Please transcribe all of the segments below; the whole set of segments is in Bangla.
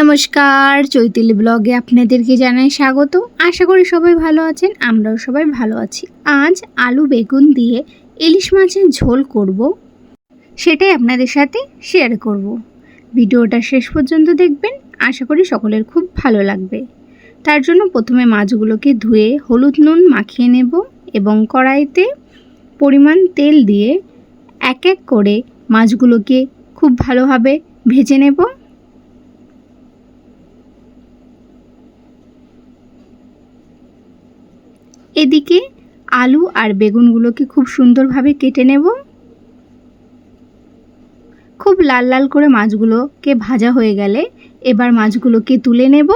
নমস্কার, চৈতালি ব্লগে আপনাদেরকে জানাই স্বাগত। আশা করি সবাই ভালো আছেন, আমরাও সবাই ভালো আছি। আজ আলু বেগুন দিয়ে ইলিশ মাছের ঝোল করব, সেটাই আপনাদের সাথে শেয়ার করব। ভিডিওটা শেষ পর্যন্ত দেখবেন, আশা করি সকলের খুব ভালো লাগবে। তার জন্য প্রথমে মাছগুলোকে ধুয়ে হলুদ নুন মাখিয়ে নেব এবং কড়াইতে পরিমাণ তেল দিয়ে এক এক করে মাছগুলোকে খুব ভালোভাবে ভেজে নেব। এদিকে আলু আর বেগুনগুলোকে খুব সুন্দরভাবে কেটে নেব। খুব লাল লাল করে মাছগুলোকে ভাজা হয়ে গেলে এবার মাছগুলোকে তুলে নেব।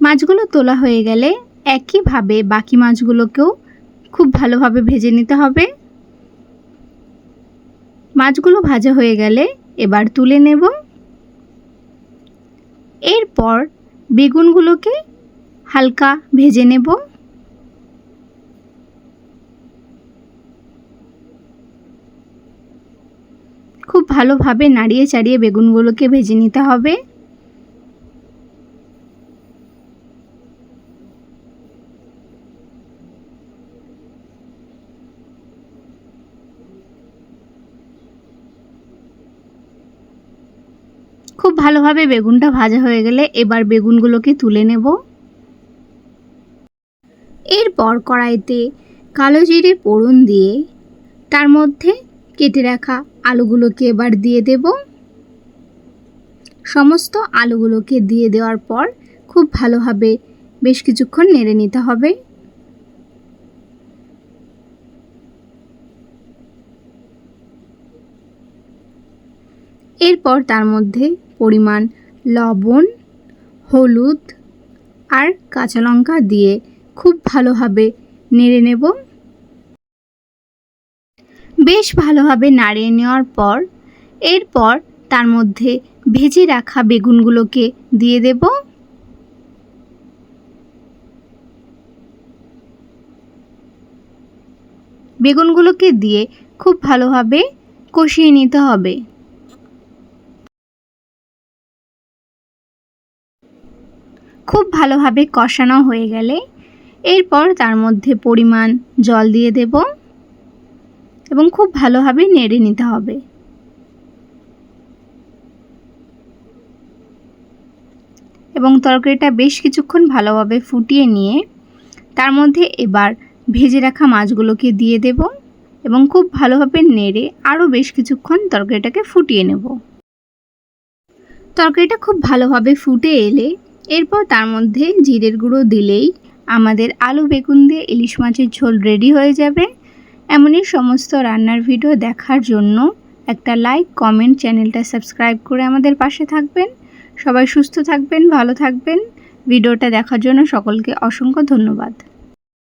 মাছগুলো তোলা হয়ে গেলে একইভাবে বাকি মাছগুলোকেও খুব ভালোভাবে ভেজে নিতে হবে। মাছগুলো ভাজা হয়ে গেলে এবার তুলে নেব। এরপর বেগুনগুলোকে হালকা ভেজে নেব। খুব ভালোভাবে নাড়িয়ে চাড়িয়ে বেগুনগুলোকে ভেজে নিতে হবে। খুব ভালোভাবে বেগুনটা ভাজা হয়ে গেলে এবার বেগুনগুলোকে তুলে নেব। এরপর কড়াইতে কালো জিরে পোড়ন দিয়ে তার মধ্যে কেটে রাখা আলুগুলোকে এবার দিয়ে দেব। সমস্ত আলুগুলোকে দিয়ে দেওয়ার পর খুব ভালোভাবে বেশ কিছুক্ষণ নেড়ে নিতে হবে। এরপর তার মধ্যে পরিমাণ লবণ, হলুদ আর কাঁচা লঙ্কা দিয়ে খুব ভালোভাবে নেড়ে নেব। বেশ ভালোভাবে নাড়িয়ে নেওয়ার পর, এরপর তার মধ্যে ভেজে রাখা বেগুনগুলোকে দিয়ে দেব। বেগুনগুলোকে দিয়ে খুব ভালোভাবে কষিয়ে নিতে হবে। খুব ভালোভাবে কষানো হয়ে গেলে এরপর তার মধ্যে পরিমাণ জল দিয়ে দেব এবং খুব ভালোভাবে নেড়ে নিতে হবে। এবং তরকারিটা বেশ কিছুক্ষণ ভালোভাবে ফুটিয়ে নিয়ে তার মধ্যে এবার ভেজে রাখা মাছগুলোকে দিয়ে দেব এবং খুব ভালোভাবে নেড়ে আরও বেশ কিছুক্ষণ তরকারিটাকে ফুটিয়ে নেব। তরকারিটা খুব ভালোভাবে ফুটে এলে এরপর তার মধ্যে জিরের গুঁড়ো দিলেই আমাদের আলু বেগুন দিয়ে ইলিশ মাছের ঝোল রেডি হয়ে যাবে। এমনই সমস্ত রান্নার ভিডিও দেখার জন্য একটা লাইক, কমেন্ট, চ্যানেলটা সাবস্ক্রাইব করে আমাদের পাশে থাকবেন। সবাই সুস্থ থাকবেন, ভালো থাকবেন। ভিডিওটা দেখার জন্য সকলকে অসংখ্য ধন্যবাদ।